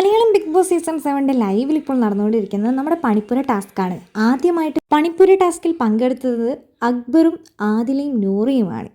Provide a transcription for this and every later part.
Malayalam big Boss season സെവന്റെ ലൈവിൽ ഇപ്പോൾ നടന്നുകൊണ്ടിരിക്കുന്നത് നമ്മുടെ പണിപ്പുര ടാസ്ക്കാണ്. ആദ്യമായിട്ട് പണിപ്പുര ടാസ്കിൽ പങ്കെടുത്തത് അക്ബറും ആദിലയും നൂറിയുമാണ്.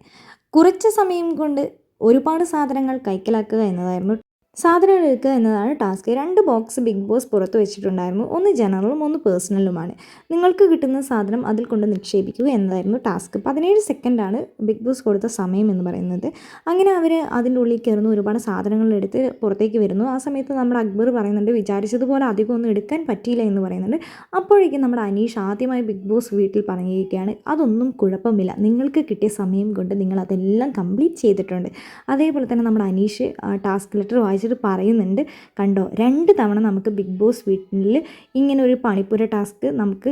കുറച്ച് സമയം കൊണ്ട് ഒരുപാട് സാധനങ്ങൾ കൈക്കലാക്കുക എന്നതായിരുന്നു സാധനങ്ങൾ എടുക്കുക എന്നതാണ് ടാസ്ക്. രണ്ട് ബോക്സ് ബിഗ് ബോസ് പുറത്ത് വെച്ചിട്ടുണ്ടായിരുന്നു. ഒന്ന് ജനറലും ഒന്ന് പേഴ്സണലുമാണ്. നിങ്ങൾക്ക് കിട്ടുന്ന സാധനം അതിൽ കൊണ്ട് നിക്ഷേപിക്കുക എന്നതായിരുന്നു ടാസ്ക്. പതിനേഴ് സെക്കൻഡാണ് ബിഗ് ബോസ് കൊടുത്ത സമയം എന്ന് പറയുന്നത്. അങ്ങനെ അവർ അതിന്റെ ഉള്ളിൽ കയറുന്നു ഒരുപാട് സാധനങ്ങൾ എടുത്ത് പുറത്തേക്ക് വരുന്നു. ആ സമയത്ത് നമ്മുടെ അക്ബർ പറയുന്നുണ്ട് വിചാരിച്ചതുപോലെ അധികം ഒന്നും എടുക്കാൻ പറ്റിയില്ല എന്ന് പറയുന്നുണ്ട്. അപ്പോഴേക്കും നമ്മുടെ അനീഷ് ആദ്യമായി ബിഗ് ബോസ് വീട്ടിൽ പറഞ്ഞിരിക്കുകയാണ് അതൊന്നും കുഴപ്പമില്ല. നിങ്ങൾക്ക് കിട്ടിയ സമയം കൊണ്ട് നിങ്ങൾ അതെല്ലാം കംപ്ലീറ്റ് ചെയ്തിട്ടുണ്ട്. അതേപോലെ തന്നെ നമ്മുടെ അനീഷ് ടാസ്ക് ലെറ്റർ വായിച്ചിട്ട് പറയുന്നുണ്ട്. കണ്ടോ രണ്ട് തവണ നമുക്ക് ബിഗ് ബോസ് വീട്ടിൽ ഇങ്ങനെ ഒരു പണിപ്പുര ടാസ്ക് നമുക്ക്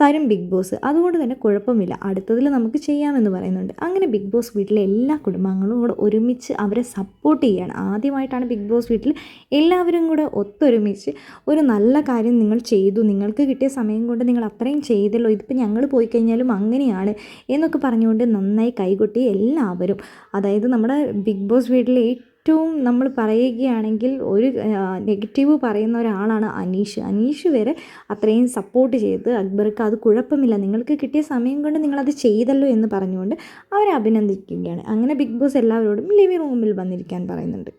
തരും ബിഗ് ബോസ് അതുകൊണ്ട് തന്നെ കുഴപ്പമില്ല. അടുത്തതിൽ നമുക്ക് ചെയ്യാമെന്ന് പറയുന്നുണ്ട്. അങ്ങനെ ബിഗ് ബോസ് വീട്ടിലെ എല്ലാ കുടുംബങ്ങളും കൂടെ ഒരുമിച്ച് അവരെ സപ്പോർട്ട് ചെയ്യുകയാണ് ആദ്യമായിട്ടാണ് ബിഗ് ബോസ് വീട്ടിൽ എല്ലാവരും കൂടെ ഒത്തൊരുമിച്ച് ഒരു നല്ല കാര്യം നിങ്ങൾ ചെയ്തു. നിങ്ങൾക്ക് കിട്ടിയ സമയം കൊണ്ട് നിങ്ങൾ അത്രയും ചെയ്തല്ലോ. ഇതിപ്പോൾ ഞങ്ങൾ പോയി കഴിഞ്ഞാലും അങ്ങനെയാണ് എന്നൊക്കെ പറഞ്ഞുകൊണ്ട് നന്നായി കൈകൊട്ടി എല്ലാവരും. അതായത് നമ്മുടെ ബിഗ് ബോസ് വീട്ടിലെ ഏറ്റവും നമ്മൾ പറയുകയാണെങ്കിൽ ഒരു നെഗറ്റീവ് പറയുന്ന ഒരാളാണ് അനീഷ്. അനീഷ് വരെ അത്രയും സപ്പോർട്ട് ചെയ്ത് അക്ബർക്ക് അത് കുഴപ്പമില്ല. നിങ്ങൾക്ക് കിട്ടിയ സമയം കൊണ്ട് നിങ്ങളത് ചെയ്തല്ലോ എന്ന് പറഞ്ഞുകൊണ്ട് അവരെ അഭിനന്ദിക്കുകയാണ്. അങ്ങനെ ബിഗ് ബോസ് എല്ലാവരോടും ലിവിംഗ് റൂമിൽ വന്നിരിക്കാൻ പറയുന്നുണ്ട്.